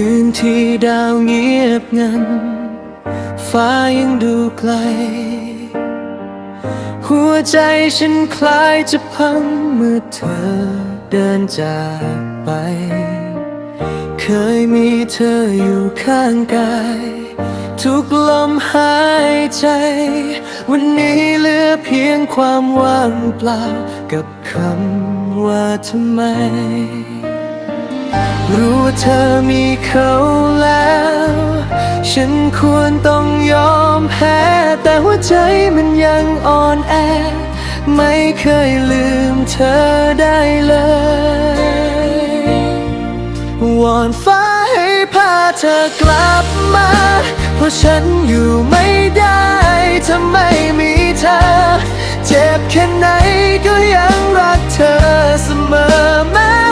คืนที่ดาวเงียบงัน ฟ้ายังดูไกล หัวใจฉันคล้ายจะพังเมื่อเธอเดินจากไป เคยมีเธออยู่ข้างกาย ทุกลมหายใจ วันนี้เหลือเพียงความว่างเปล่า กับคำว่าทำไม รู้ว่าเธอมีเขาแล้ว ฉันควรต้องยอมแพ้ แต่หัวใจมันยังอ่อนแอ ไม่เคยลืมเธอได้เลยวอนฟ้าให้พาเธอกลับมา เพราะฉันอยู่ไม่ได้ถ้าไม่มีเธอ เจ็บแค่ไหนก็ยังรักเธอเสมอแม้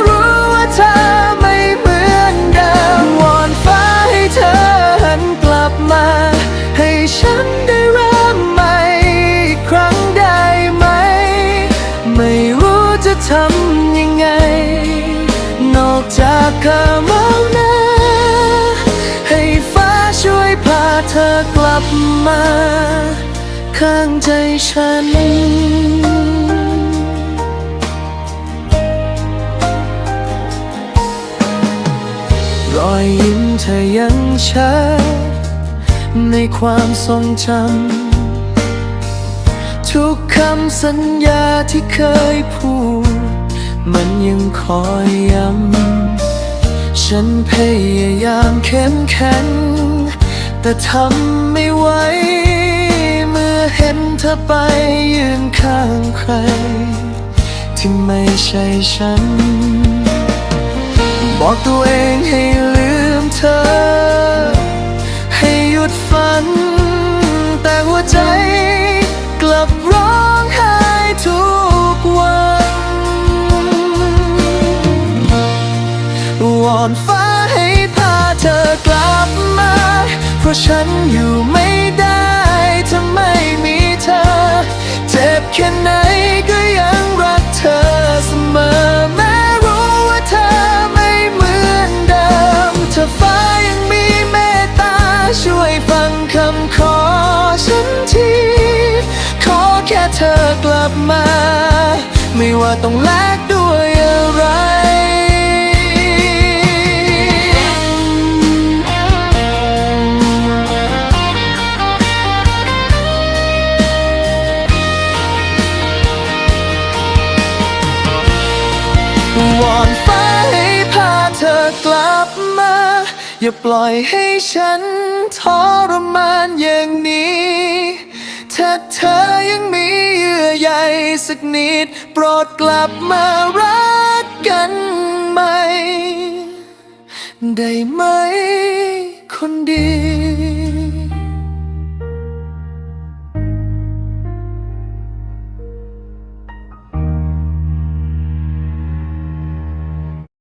ทำยังไง นอกจากคำเอาหน้า ให้ฟ้าช่วยพาเธอกลับมา ข้างใจฉันรอยยิ้มเธอยังชัดในความทรงจำทุกคำสัญญาที่เคยพูด มันยังคอยย้ำ ฉันพยายามเข้มแข็ง แต่ทำไม่ไหว เมื่อเห็นเธอไปยืนข้างใคร ที่ไม่ใช่ฉัน บอกตัวเองให้ลืมเธอ ให้หยุดฝัน แต่หัวใจ อนฟ้าให้พาเธอกลับมา เพราะฉันอยู่ไม่ได้ถ้าไม่มีเธอ เจ็บแค่ไหนก็ยังรักเธอเสมอแม้รู้ว่าเธอไม่เหมือนเดิมถ้าฟ้ายังมีเมตตาช่วยฟังคำขอฉันที ขอแค่เธอกลับมา ไม่ว่าต้องแล้ว วอนฟ้าให้พาเธอกลับมา อย่าปล่อยให้ฉันทรมานอย่างนี้ ถ้าเธอยังมีเยื่อใยสักนิด โปรดกลับมารักกันใหม่ ได้ไหมคนดี